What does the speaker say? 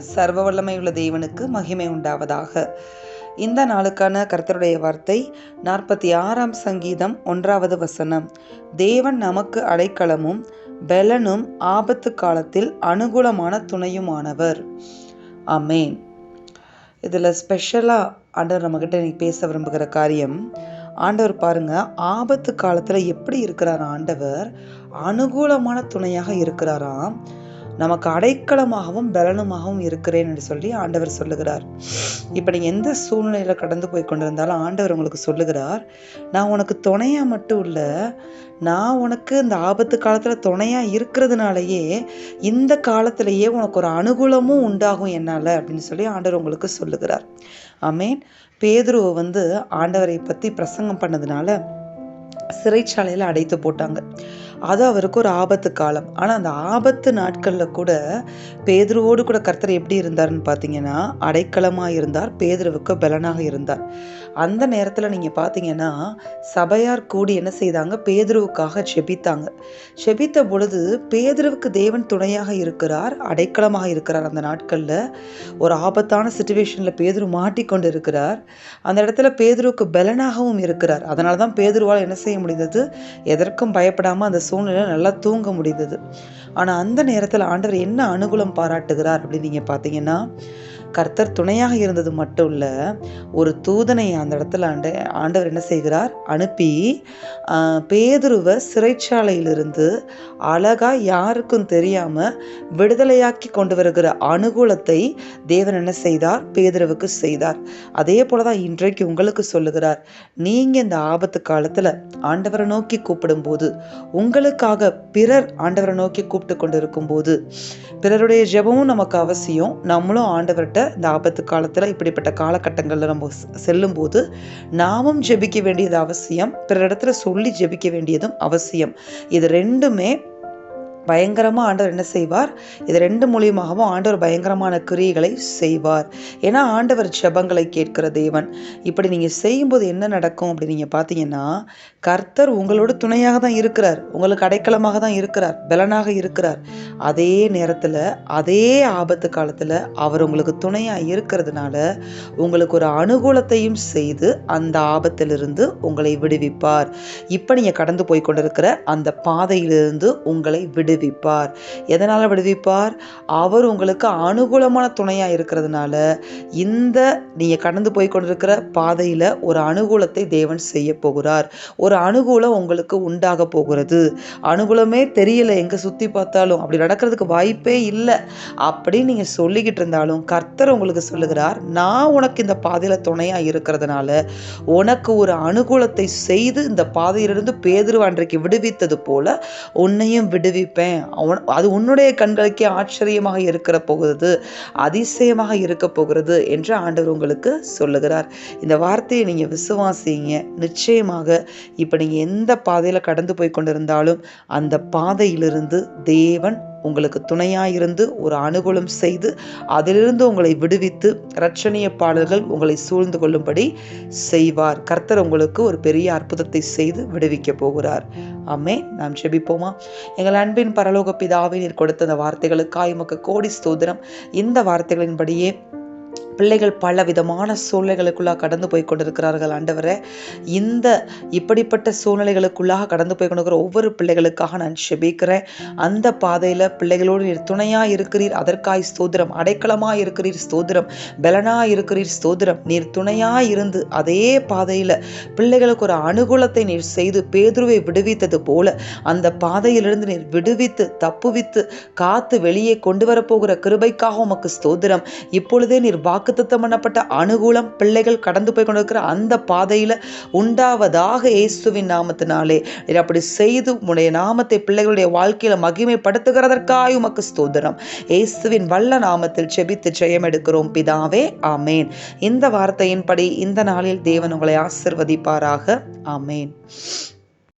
சர்வ வல்லமையுள்ள தேவனுக்கு மகிமை உண்டாவதாக. இந்த நாளுக்கான கர்த்தருடைய வார்த்தை நாற்பத்தி ஆறாம் சங்கீதம் ஒன்றாவது வசனம். தேவன் நமக்கு அடைக்கலமும் பெலனும் ஆபத்து காலத்தில் அனுகூலமான துணையுமானவர். அமேன் இதில் ஸ்பெஷலாக ஆண்டவர் நம்மக்கிட்ட இன்னைக்கு பேச விரும்புகிற காரியம் ஆண்டவர் பாருங்க ஆபத்து காலத்தில் எப்படி இருக்கிறார் ஆண்டவர்? அனுகூலமான துணையாக இருக்கிறாராம். நமக்கு அடைக்கலமாகவும் பலனுமாகவும் இருக்கிறேன் என்று சொல்லி ஆண்டவர் சொல்லுகிறார். இப்போ நீங்கள் எந்த சூழ்நிலையில் கடந்து போய் கொண்டிருந்தாலும் ஆண்டவர் உங்களுக்கு சொல்லுகிறார் நான் உனக்கு துணையாக மட்டும் இல்லை நான் உனக்கு இந்த ஆபத்து காலத்தில் துணையாக இருக்கிறதுனாலயே இந்த காலத்திலேயே உனக்கு ஒரு அனுகூலமும் உண்டாகும் என்னால் அப்படின்னு சொல்லி ஆண்டவர் உங்களுக்கு சொல்லுகிறார். ஆமேன். பேதுருவை வந்து ஆண்டவரை பற்றி பிரசங்கம் பண்ணதுனால சிறைச்சாலையில் அடைத்து போட்டாங்க. அது அவருக்கு ஒரு ஆபத்து காலம். ஆனால் அந்த ஆபத்து நாட்களில் கூட பேதுருவோடு கூட கர்த்தர் எப்படி இருந்தார்னு பார்த்தீங்கன்னா அடைக்கலமாக இருந்தார் பேதுருவுக்கு பலனாக இருந்தார். அந்த நேரத்தில் நீங்கள் பார்த்தீங்கன்னா சபையார் கூடி என்ன செய்தாங்க? பேதுருவுக்காக செபித்தாங்க. செபித்த பொழுது பேதுருவுக்கு தேவன் துணையாக இருக்கிறார் அடைக்கலமாக இருக்கிறார். அந்த நாட்களில் ஒரு ஆபத்தான சுச்சுவேஷனில் பேதுரு மாட்டிக்கொண்டு இருக்கிறார் அந்த இடத்துல பேதுருவுக்கு பலனாகவும் இருக்கிறார். அதனால தான் பேதுருவால் என்ன செய்ய முடிந்தது? எதற்கும் பயப்படாமல் அந்த சூழ்நிலை நல்லா தூங்க முடிந்தது. ஆனால் அந்த நேரத்தில் ஆண்டவர் என்ன அனுகூலம் பாராட்டுகிறார் அப்படின்னு நீங்கள் பார்த்தீங்கன்னா கர்த்தர் துணையாக இருந்தது மட்டும் இல்லை ஒரு தூதனை அந்த இடத்துல ஆண்ட ஆண்டவர் என்ன செய்கிறார்? அனுப்பி பேதுருவை சிறைச்சாலையிலிருந்து அழகாக யாருக்கும் தெரியாமல் விடுதலையாக்கி கொண்டு வருகிற அனுகூலத்தை தேவன் என்ன செய்தார்? பேதுருவுக்கு செய்தார். அதே போல தான் இன்றைக்கு உங்களுக்கு சொல்லுகிறார் நீங்கள் இந்த ஆபத்து காலத்தில் ஆண்டவரை நோக்கி கூப்பிடும்போது உங்களுக்காக பிறர் ஆண்டவரை நோக்கி கூப்பிட்டு கொண்டு இருக்கும்போது பிறருடைய ஜெபமும் நமக்கு அவசியம் நம்மளும் ஆண்டவர்கிட்ட இந்த ஆபத்து காலத்தில் இப்படிப்பட்ட காலகட்டங்களில் நம்ம செல்லும்போது நாமும் ஜெபிக்க வேண்டியது அவசியம் பிற இடத்துல சொல்லி ஜெபிக்க வேண்டியதும் அவசியம். இது ரெண்டுமே பயங்கரமாக ஆண்டவர் என்ன செய்வார்? இது ரெண்டு மூலியமாகவும் ஆண்டவர் பயங்கரமான கிரியைகளை செய்வார். ஏன்னா ஆண்டவர் ஜபங்களை கேட்கிற தேவன். இப்படி நீங்கள் செய்யும்போது என்ன நடக்கும் அப்படி நீங்கள் பார்த்தீங்கன்னா கர்த்தர் உங்களோட துணையாக தான் இருக்கிறார். உங்களுக்கு அடைக்கலமாக தான் இருக்கிறார். பலனாக இருக்கிறார். அதே நேரத்தில் அதே ஆபத்து காலத்தில் அவர் உங்களுக்கு துணையாக இருக்கிறதுனால உங்களுக்கு ஒரு அனுகூலத்தையும் செய்து அந்த ஆபத்திலிருந்து உங்களை விடுவிப்பார். இப்போ நீங்கள் கடந்து போய் கொண்டிருக்கிற அந்த பாதையிலிருந்து உங்களை விடு விடுவிப்பார். எதனால் விடுவிப்பார்? அவர் உங்களுக்கு அனுகூலமான துணையாக இருக்கிறதுனால இந்த நீங்கள் கடந்து போய் கொண்டிருக்கிற பாதையில் ஒரு அனுகூலத்தை தேவன் செய்ய போகிறார். ஒரு அனுகூலம் உங்களுக்கு உண்டாக போகிறது. அனுகூலமே தெரியல எங்கே சுற்றி பார்த்தாலும். அப்படி நடக்கிறதுக்கு வாய்ப்பே இல்லை. அப்படின்னு நீங்கள் சொல்லிக்கிட்டு இருந்தாலும் கர்த்தர் உங்களுக்கு சொல்லுகிறார் நான் உனக்கு இந்த பாதையில் துணையாக இருக்கிறதுனால உனக்கு ஒரு அனுகூலத்தை செய்து இந்த பாதையிலிருந்து பேதுரு அன்றைக்கு விடுவித்தது போல உன்னையும் விடுவிப்பேன். இருப்பேன் அது உன்னுடைய கண்களுக்கே ஆச்சரியமாக இருக்கிற போகிறது அதிசயமாக இருக்க போகிறது என்று ஆண்டவர் உங்களுக்கு சொல்லுகிறார். இந்த வார்த்தையை நீங்கள் விசுவாசிங்க. நிச்சயமாக இப்போ நீங்கள் எந்த பாதையில் கடந்து போய் கொண்டிருந்தாலும் அந்த பாதையிலிருந்து தேவன் உங்களுக்கு துணையாயிருந்து ஒரு அனுகூலம் செய்து அதிலிருந்து உங்களை விடுவித்து இரட்சணிய பாடல்கள் உங்களை சூழ்ந்து கொள்ளும்படி செய்வார். கர்த்தர் உங்களுக்கு ஒரு பெரிய அற்புதத்தை செய்து விடுவிக்க போகிறார். அம்மே நாம் செபிப்போமா எங்கள் அன்பின் பரலோக பிதாவை நீர் கொடுத்த அந்த வார்த்தைகளுக்காய் உமக்கு கோடி ஸ்தோதிரம் இந்த வார்த்தைகளின்படியே பிள்ளைகள் பல விதமான சூழ்நிலைகளுக்குள்ளாக கடந்து போய் கொண்டிருக்கிறார்கள் ஆண்டவரே. இந்த இப்படிப்பட்ட சூழ்நிலைகளுக்குள்ளாக கடந்து போய் கொண்டிருக்கிற ஒவ்வொரு பிள்ளைகளுக்காக நான் செபிக்கிறேன். அந்த பாதையில் பிள்ளைகளோடு நீர் துணையாக இருக்கிறீர். அதற்காய் ஸ்தோதிரம் அடைக்கலமாக இருக்கிறீர். ஸ்தோதிரம் பலனாக இருக்கிறீர். ஸ்தோதிரம் நீர் துணையாக இருந்து அதே பாதையில் பிள்ளைகளுக்கு ஒரு அனுகூலத்தை நீர் செய்து பேதுருவை விடுவித்தது போல அந்த பாதையிலிருந்து நீர் விடுவித்து தப்புவித்து காத்து வெளியே கொண்டு வரப்போகிற கிருபைக்காக உமக்கு ஸ்தோதிரம் இப்பொழுதே நீர் வாக்கு வாக்குத்தத்தம் பண்ணப்பட்ட அனுகூலம் பிள்ளைகள் கடந்து போய் கொண்டிருக்கிற அந்த பாதையில் உண்டாவதாக இயேசுவின் நாமத்தினாலே. அப்படி செய்து உடைய நாமத்தை பிள்ளைகளுடைய வாழ்க்கையில மகிமைப்படுத்துகிறதற்காய் உமக்கு ஸ்தோதனம் இயேசுவின் வல்ல நாமத்தில் செபித்து ஜெயம் எடுக்கிறோம். பிதாவே ஆமேன். இந்த வார்த்தையின்படி இந்த நாளில் தேவன் உங்களை ஆசிர்வதிப்பாராக. ஆமேன்.